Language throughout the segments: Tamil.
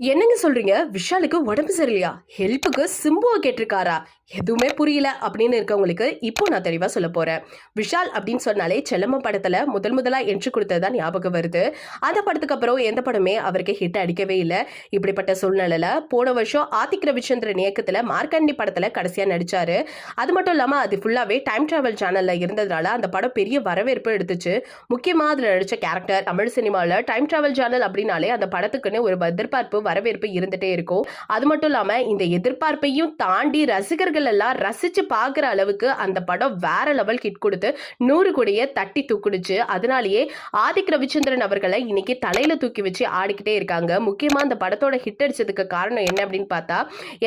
என்னங்க சொல்றீங்க? விஷாலுக்கு உடம்பு சரியில்லையா? ஹெல்ப்புக்கு சிம்புவை கேட்டிருக்காரா? எதுவுமே புரியல அப்படின்னு இருக்கவங்களுக்கு இப்போ நான் தெளிவா சொல்ல போறேன். விஷால் அப்படின்னு சொன்னாலே செல்லம்ம படத்துல முதல் முதலா என்ட்ரி கொடுத்தது தான் ஞாபகம் வருது. அந்த படத்துக்கு அப்புறம் எந்த படமே அவருக்கு ஹிட் அடிக்கவே இல்லை. இப்படிப்பட்ட சூழ்நிலையில போன வருஷம் ஆதிக் ரவிச்சந்திரன் இயக்கத்துல மார்க்கண்டி படத்துல கடைசியா நடிச்சாரு. அது மட்டும் இல்லாம அது ஃபுல்லாவே டைம் டிராவல் சேனல்ல இருந்ததுனால அந்த படம் பெரிய வரவேற்பு எடுத்துச்சு. முக்கியமா அதுல நடிச்ச கேரக்டர் தமிழ் சினிமாவில் டைம் டிராவல் சேனல் அப்படின்னாலே அந்த படத்துக்குன்னு ஒரு எதிர்பார்ப்பு வரவேற்பு இருந்துட்டே இருக்கும். அது மட்டும் இல்லாம இந்த எதிர்பார்ப்பையும் தாண்டி ரசிகர்கள் எல்லாம் ரசிச்சு பார்க்குற அளவுக்கு அந்த படம் வேற லெவல் ஹிட் கொடுத்து நூறு கோடியை தட்டி தூக்குடுச்சு. அதனாலேயே ஆதிக் ரவிச்சந்திரன் அவர்களை இன்னைக்கு தலையில தூக்கி வச்சு ஆடிக்கிட்டே இருக்காங்க. முக்கியமா அந்த படத்தோட ஹிட் அடிச்சதுக்கு காரணம் என்ன அப்படின்னு பார்த்தா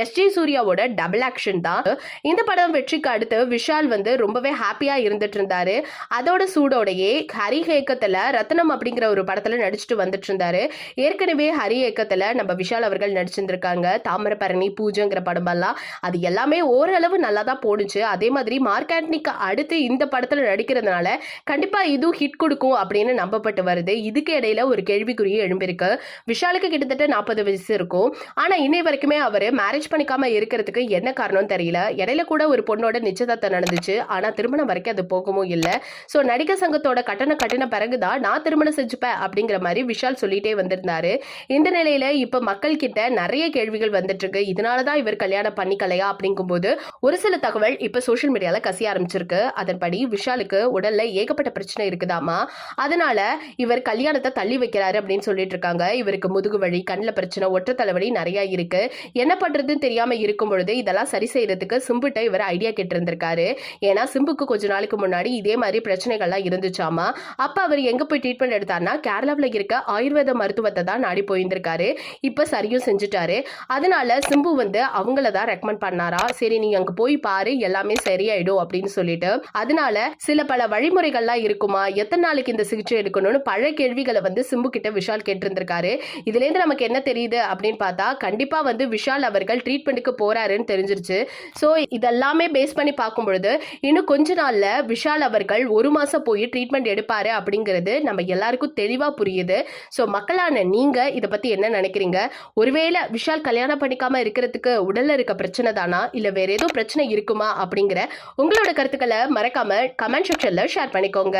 எஸ் ஜே சூர்யாவோட டபுள் ஆக்ஷன் தான். இந்த படம் வெற்றிக்கு அடுத்து விஷால் வந்து ரொம்பவே ஹாப்பியா இருந்துட்டு இருந்தாரு. அதோட சூடோடையே ஹரி இயக்கத்துல ரத்னம் அப்படிங்கிற ஒரு படத்துல நடிச்சுட்டு வந்துட்டு இருந்தாரு. ஏற்கனவே ஹரி இயக்கத்தில் நம்ம விஷால் அவர்கள் நடிச்சிருந்திருக்காங்க. தாமிரபரணி பூஜைங்கிற படமெல்லாம். அது எல்லாமே ஓரளவு நல்லா தான் போணுச்சு. அதே மாதிரி மார்க் ஆண்டனிக்கு அடுத்து இந்த படத்தில் நடிக்கிறதுனால கண்டிப்பாக இதுவும் ஹிட் கொடுக்கும் அப்படின்னு நம்பப்பட்டு வருது. இதுக்கு இடையில ஒரு கேள்விக்குறியும் எழும்பியிருக்கு. விஷாலுக்கு கிட்டத்தட்ட நாற்பது வயசு இருக்கும். ஆனால் இன்னை வரைக்குமே அவர் மேரேஜ் பண்ணிக்காம இருக்கிறதுக்கு என்ன காரணம் தெரியல. இடையில கூட ஒரு பொண்ணோட நிச்சயதார்த்தம் நடந்துச்சு. ஆனால் திருமணம் வரைக்கும் அது போகவும் இல்லை. ஸோ நடிகர் சங்கத்தோட கட்டணம் கட்டின பிறகுதான் நான் திருமணம் செஞ்சுப்பேன் அப்படிங்கிற மாதிரி விஷால் சொல்லிட்டே வந்திருந்தாரு. இந்த நிலையில இப்ப மக்கள் கிட்ட நிறைய கேள்விகள் வந்துட்டு இருக்கு இதனாலதான் இவர் கல்யாணம் பண்ணிக்கலையா அப்படிங்கும்போது ஒரு சில தகவல் இப்ப சோஷியல் மீடியால கசிய ஆரம்பிச்சிருக்கு. அதன்படி விஷாலுக்கு உடல்ல ஏகப்பட்ட பிரச்சனை இருக்குதாமா? அதனால இவர் கல்யாணத்தை தள்ளி வைக்கிறாரு அப்படின்னு சொல்லிட்டு இருக்காங்க. இவருக்கு முதுகு வலி கண்ணில் பிரச்சனை ஒற்றை தலைவலி நிறைய இருக்கு. என்ன பண்றதுன்னு தெரியாம இருக்கும் பொழுது இதெல்லாம் சரி செய்யறதுக்கு சிம்புட்ட இவர் ஐடியா கேட்டிருந்திருக்காரு. ஏன்னா சிம்புக்கு கொஞ்ச நாளைக்கு முன்னாடி இதே மாதிரி பிரச்சனைகள்லாம் இருந்துச்சாமா? அப்ப அவர் எங்க போய் ட்ரீட்மெண்ட் எடுத்தார்னா கேரளாவில் இருக்க ஆயுர்வேத மருத்துவத்தை தான் நாடி போயிருந்திருக்காரு. இப்போ சரியும் செஞ்சுட்டாரு. அதனால சிம்பு வந்து அவங்கள தான் ரெக்கமெண்ட் பண்ணாரா? சரி நீங்க அங்க போய் பாரு எல்லாமே சரியாயிடும் அப்படின்னு சொல்லிட்டு. அதனால சில பல வழிமுறைகள்லாம் இருக்குமா? எத்தனை நாளைக்கு இந்த சிகிச்சை எடுக்கணும்னு பல கேள்விகளை வந்து சிம்பு கிட்ட விஷால் கேட்டிருந்திருக்காரு. இதுல இருந்து நமக்கு என்ன தெரியுது அப்படின்னு பார்த்தா கண்டிப்பா வந்து விஷால் அவர்கள் ட்ரீட்மெண்ட்டுக்கு போறாருன்னு தெரிஞ்சிருச்சு. ஸோ இதெல்லாமே பேஸ் பண்ணி பார்க்கும் பொழுது இன்னும் கொஞ்ச நாள்ல விஷால் அவர்கள் ஒரு மாசம் போய் ட்ரீட்மெண்ட் எடுப்பாரு அப்படிங்கிறது நம்ம எல்லாருக்கும் தெளிவா புரியுது. ஸோ மக்களான நீங்க இதை பத்தி என்ன நினைக்கிறீங்க? ஒருவேளை விஷால் கல்யாணம் பண்ணிக்காம இருக்கிறதுக்கு உடல்ல இருக்க பிரச்சனை தானா? இல்ல வேற ஏதோ பிரச்சனை இருக்குமா? அப்படிங்கிற உங்களோட கருத்துக்களை மறக்காம கமெண்ட் செக்ஷன்ல ஷேர் பண்ணிக்கோங்க.